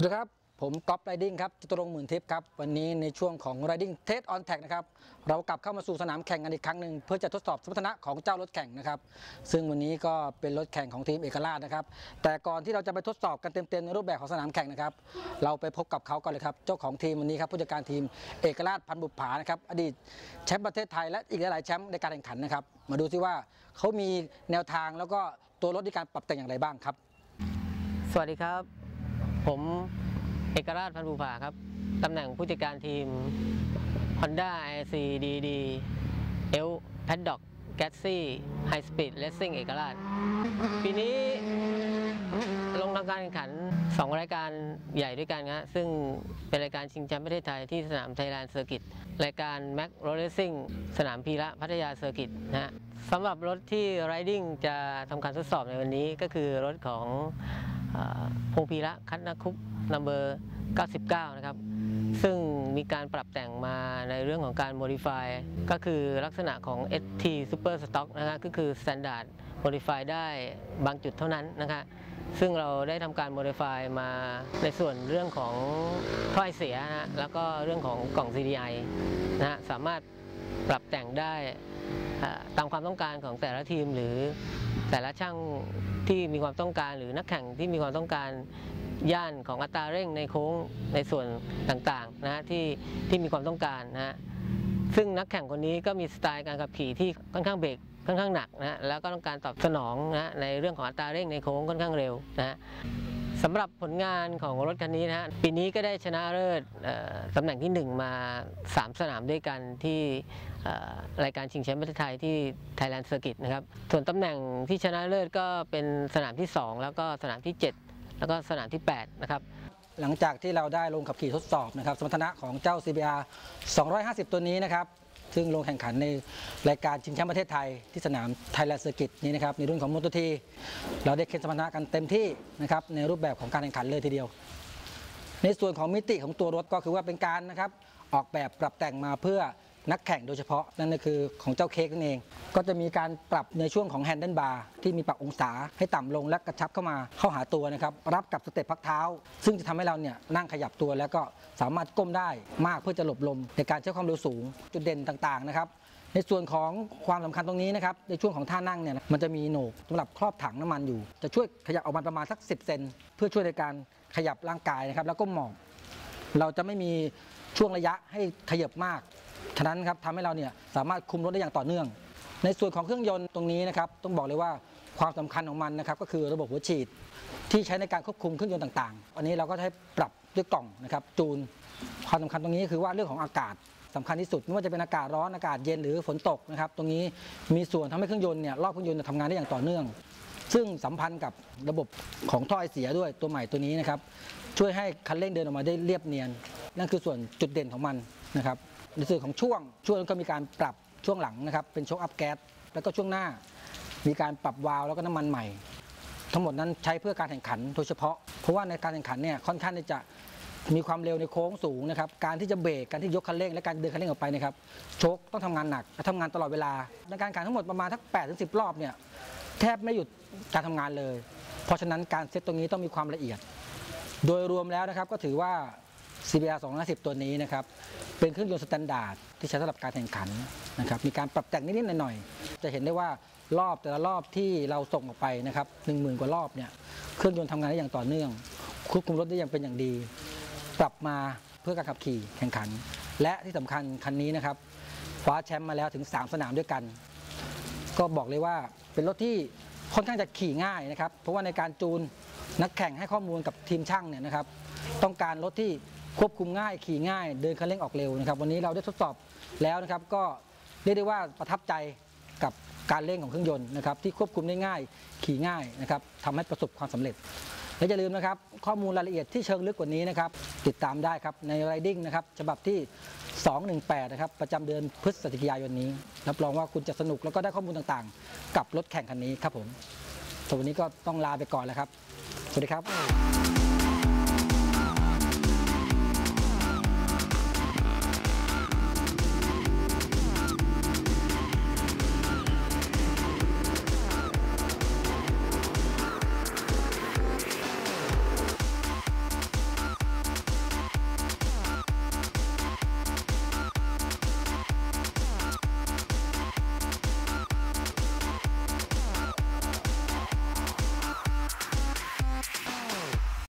สวัสดีครับ ผมก๊อฟไรดิ้งครับจตุรงหมื่นทิพย์ครับ วันนี้ในช่วงของ Riding Test on Tag นะครับ เรากลับเข้ามาสู่สนามแข่งกันอีกครั้งหนึ่งเพื่อจะทดสอบสมรรถนะของเจ้ารถแข่งนะครับ ซึ่งวันนี้ก็เป็นรถแข่งของทีมเอกราชนะครับ แต่ก่อนที่เราจะไปทดสอบกันเต็มๆในรูปแบบของสนามแข่งนะครับ เราไปพบกับเขากันเลยครับ เจ้าของทีมวันนี้ครับผู้จัดการทีมเอกราชพันธุ์บุปผานะครับ อดีตแชมป์ประเทศไทยและอีกหลายๆแชมป์ในการแข่งขันนะครับ มาดูซิว่าเขามีแนวทางแล้วก็ตัวรถในการปรับแต่งอย่างไรบ้างครับ สวัสดีครับ ผมเอกราชพันธุ์ภูผาครับ ตำแหน่งผู้จัดการทีม Honda IC DD L Paddock g a t s y High Speed Racing เอกราช ปีนี้ลงทำการแข่งขัน 2 รายการใหญ่ด้วยกันนะซึ่งเป็นรายการชิงแชมป์ประเทศไทยที่สนามไทยแลนด์เซอร์กิตรายการ Mac r o a Racing สนามพีระพัทยาเซอร์กิตนะสำหรับรถที่ Riding จะทำการทดสอบในวันนี้ก็คือรถของ พงพีระคัตนาคุปนัมเบอร์ 99 นะครับ ซึ่งมีการปรับแต่งมาในเรื่องของการ modify ก็คือลักษณะของ ST Super Stock นะฮะก็คือ Standard modify ได้บางจุดเท่านั้นนะคะซึ่งเราได้ทำการ modify มาในส่วนเรื่องของถ้อยเสียนะแล้วก็เรื่องของกล่อง CDI นะฮะสามารถปรับแต่งได้ตามความต้องการของแต่ละทีมหรือ แต่ละช่างที่มีความต้องการหรือนักแข่งที่มีความต้องการย่านของอัตราเร่งในโค้งในส่วนต่างๆนะฮะที่ที่มีความต้องการนะฮะซึ่งนักแข่งคนนี้ก็มีสไตล์การขับขี่ที่ค่อนข้างเบรกค่อนข้างหนักนะแล้วก็ต้องการตอบสนองนะในเรื่องของอัตราเร่งในโค้งค่อนข้างเร็วนะ สำหรับผลงานของรถคันนี้นะฮะปีนี้ก็ได้ชนะเลิศตำแหน่งที่ 1 มา 3 สนามด้วยกันที่รายการชิงแชมป์ประเทศไทยที่ Thailand Circuit นะครับ ส่วนตำแหน่งที่ชนะเลิศก็เป็นสนามที่ 2 แล้วก็สนามที่ 7 แล้วก็สนามที่ 8 นะครับ หลังจากที่เราได้ลงขับขี่ทดสอบนะครับสมรรถนะของเจ้า CBR 250 ตัวนี้นะครับ ซึ่งลงแข่งขันในรายการชิงแชมป์ประเทศไทยที่สนามไทยแลนด์เซอร์กิตนี้นะครับในรุ่นของมอเตอร์ที เราได้เค้นสมรรถนะกันเต็มที่นะครับในรูปแบบของการแข่งขันเลยทีเดียว ในส่วนของมิติของตัวรถก็คือว่าเป็นการนะครับออกแบบปรับแต่งมาเพื่อ นักแข่งโดยเฉพาะนั่นก็คือของเจ้าเค้กนั่นเอง ก็จะมีการปรับในช่วงของแฮนเดิลบาร์ที่มีปรับองศาให้ต่ำลงและกระชับเข้ามาเข้าหาตัวนะครับรับกับสเต็ปพักเท้า ซึ่งจะทำให้เราเนี่ยนั่งขยับตัวแล้วก็สามารถก้มได้มากเพื่อจะหลบลมในการใช้ความเร็วสูงจุดเด่นต่างๆนะครับในส่วนของความสำคัญตรงนี้นะครับในช่วงของท่านั่งเนี่ยมันจะมีโหนกสำหรับครอบถังน้ำมันอยู่ จะช่วยขยับออกมาประมาณสัก 10 เซนเพื่อช่วยในการขยับร่างกายนะครับแล้วก็หมอบเราจะไม่มีช่วงระยะให้ขยับมาก ฉะนั้นครับทำให้เราเนี่ยสามารถคุมรถได้อย่างต่อเนื่อง ในส่วนของเครื่องยนต์ตรงนี้นะครับต้องบอกเลยว่าความสำคัญของมันนะครับก็คือระบบหัวฉีดที่ใช้ในการควบคุมเครื่องยนต์ต่างๆ อันนี้เราก็ใช้ปรับด้วยกล่องนะครับจูน ความสำคัญตรงนี้คือว่าเรื่องของอากาศสำคัญที่สุดไม่ว่าจะเป็นอากาศร้อนอากาศเย็นหรือฝนตกนะครับตรงนี้มีส่วนทำให้เครื่องยนต์เนี่ยรอบเครื่องยนต์ทำงานได้อย่างต่อเนื่อง ซึ่งสัมพันธ์กับระบบของท่อไอเสียด้วยตัวใหม่ตัวนี้นะครับช่วยให้คันเร่งเดินออกมาได้เรียบเนียน นั่นคือส่วนจุดเด่นของมันนะครับ ในส่วนของช่วงช่วงก็มีการปรับช่วงหลังนะครับ เป็นโชคอัพแก๊สแล้วก็ช่วงหน้า มีการปรับวาล์วแล้วก็น้ำมันใหม่ ทั้งหมดนั้นใช้เพื่อการแข่งขันโดยเฉพาะ เพราะว่าในการแข่งขันเนี่ยค่อนข้างที่จะมีความเร็วในโค้งสูงนะครับการที่จะเบรกการที่ยกคันเร่งและการเดินคันเร่งออกไปนะครับโชคต้องทำงานหนักและทำงานตลอดเวลา ในการแข่งขันทั้งหมดประมาณทัก8ถึง10รอบเนี่ยแทบไม่หยุดการทำงานเลย เพราะฉะนั้นการเซตตรงนี้ต้องมีความละเอียด โดยรวมแล้วนะครับก็ถือว่า CBR 250 ตัวนี้นะครับ เป็นเครื่องยนต์สแตนดาร์ดที่ใช้สำหรับการแข่งขันนะครับ มีการปรับแต่งนิดๆหน่อยๆ จะเห็นได้ว่ารอบแต่ละรอบที่เราส่งออกไปนะครับ10,000กว่ารอบเนี่ย เครื่องยนต์ทำงานได้อย่างต่อเนื่อง ควบคุมรถได้อย่างเป็นอย่างดี ปรับมาเพื่อการขับขี่แข่งขัน และที่สำคัญคันนี้นะครับคว้าแชมป์มาแล้วถึง 3 สนามด้วยกัน ก็บอกเลยว่าเป็นรถที่ ค่อนข้างจะขี่ง่ายนะครับ เพราะว่าในการจูนนักแข่งให้ข้อมูลกับทีมช่างเนี่ยนะครับ ต้องการรถที่ควบคุมง่าย ขี่ง่าย เดินคันเร่งออกเร็วนะครับ วันนี้เราได้ทดสอบแล้วนะครับ ก็เรียกได้ว่าประทับใจกับการเร่งของเครื่องยนต์นะครับที่ควบคุมได้ง่าย ขี่ง่ายนะครับทำให้ประสบความสำเร็จ และอย่าลืมนะครับข้อมูลรายละเอียดที่เชิงลึกกว่านี้นะครับติดตามได้ครับใน Riding นะครับฉบับที่ 218 นะครับประจำเดือนพฤศจิกายนนี้ รับรองว่าคุณจะสนุกแล้วก็ได้ข้อมูลต่างๆ กับรถแข่งคันนี้ครับผมสำหรับวันนี้ก็ต้องลาไปก่อนแล้วครับ สวัสดีครับ